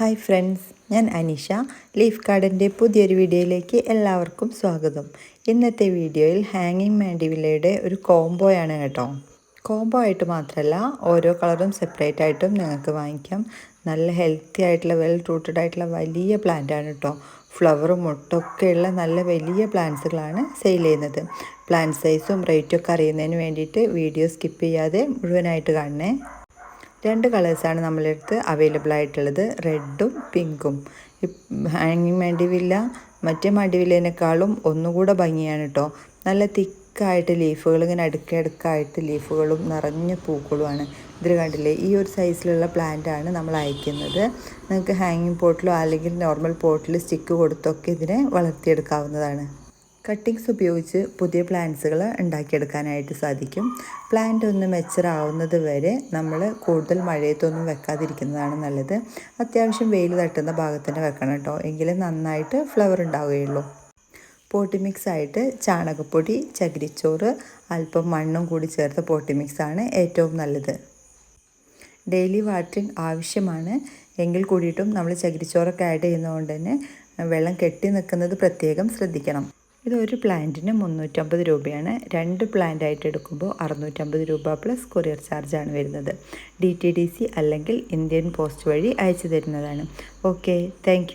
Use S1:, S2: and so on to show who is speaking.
S1: Hi friends ഞാൻ Anisha. Leaf കാർഡിന്റെ പുതിയൊരു വീഡിയോയിലേക്ക് എല്ലാവർക്കും സ്വാഗതം. ഇന്നത്തെ വീഡിയോയിൽ ഹാങ്ങിങ് മാൻഡിവിലയുടെ ഒരു കോംബോയാണ് കേട്ടോ. കോംബോ ആയിട്ട് മാത്രമല്ല ഓരോ കളറും സെപ്പറേറ്റ് ആയിട്ടും നിങ്ങൾക്ക് വാങ്ങിക്കാം. നല്ല ഹെൽത്തി ആയിട്ടുള്ള വെൽ റൂട്ടഡ് ആയിട്ടുള്ള വലിയ പ്ലാന്റ് ആണ് കേട്ടോ. ഫ്ലവറും മുട്ടൊക്കെയുള്ള നല്ല വലിയ പ്ലാന്റ്സുകളാണ് സെയിൽ ചെയ്യുന്നത്. പ്ലാന്റ് സൈസും റേറ്റും ഒക്കെ അറിയുന്നതിന് വേണ്ടിയിട്ട് വീഡിയോ സ്കിപ്പ് ചെയ്യാതെ മുഴുവനായിട്ട് കാണണേ. രണ്ട് കളേഴ്സാണ് നമ്മളെടുത്ത് അവൈലബിൾ ആയിട്ടുള്ളത് റെഡും പിങ്കും. ഹാങ്ങിങ് മടിവില്ല മറ്റേ മടിവില്ലേനേക്കാളും ഒന്നുകൂടെ ഭംഗിയാണ് കേട്ടോ നല്ല തിക്കായിട്ട് ലീഫുകൾ ഇങ്ങനെ അടുക്കടുക്കായിട്ട് ലീഫുകളും നിറഞ്ഞ പൂക്കളുമാണ്. ഇതിൽ കണ്ടില്ലേ ഈ ഒരു സൈസിലുള്ള പ്ലാന്റാണ് നമ്മൾ അയക്കുന്നത്. നിങ്ങൾക്ക് ഹാങ്ങിങ് പോട്ടിലോ അല്ലെങ്കിൽ നോർമൽ പോട്ടിൽ സ്റ്റിക്ക് കൊടുത്തൊക്കെ ഇതിനെ വളർത്തിയെടുക്കാവുന്നതാണ്. കട്ടിങ്സ് ഉപയോഗിച്ച് പുതിയ പ്ലാന്റ്സുകൾ ഉണ്ടാക്കിയെടുക്കാനായിട്ട് സാധിക്കും. പ്ലാന്റ് ഒന്ന് മെച്ചറാവുന്നത് വരെ നമ്മൾ കൂടുതൽ മഴയത്തൊന്നും വെക്കാതിരിക്കുന്നതാണ് നല്ലത്. അത്യാവശ്യം വെയിൽ തട്ടുന്ന ഭാഗത്ത് തന്നെ വെക്കണം കേട്ടോ. എങ്കിലും നന്നായിട്ട് ഫ്ലവർ ഉണ്ടാവുകയുള്ളൂ. പോട്ടി മിക്സ് ആയിട്ട് ചാണകപ്പൊടി ചകിരിച്ചോറ് അല്പം മണ്ണും കൂടി ചേർത്ത പോട്ടി മിക്സ് ആണ് ഏറ്റവും നല്ലത്. ഡെയിലി വാട്ടറിങ് ആവശ്യമാണ്. എങ്കിൽ കൂടിയിട്ടും നമ്മൾ ചകിരിച്ചോറൊക്കെ ആഡ് ചെയ്യുന്നതുകൊണ്ട് തന്നെ വെള്ളം കെട്ടി നിൽക്കുന്നത് പ്രത്യേകം ശ്രദ്ധിക്കണം. ഇത് ഒരു പ്ലാന്റിന് മുന്നൂറ്റമ്പത് രൂപയാണ്. രണ്ട് പ്ലാന്റ് ആയിട്ട് എടുക്കുമ്പോൾ അറുന്നൂറ്റമ്പത് രൂപ പ്ലസ് കൊറിയർ ചാർജാണ് വരുന്നത്. ഡി ടി ഡി സി അല്ലെങ്കിൽ ഇന്ത്യൻ പോസ്റ്റ് വഴി അയച്ചു തരുന്നതാണ്. Okay thank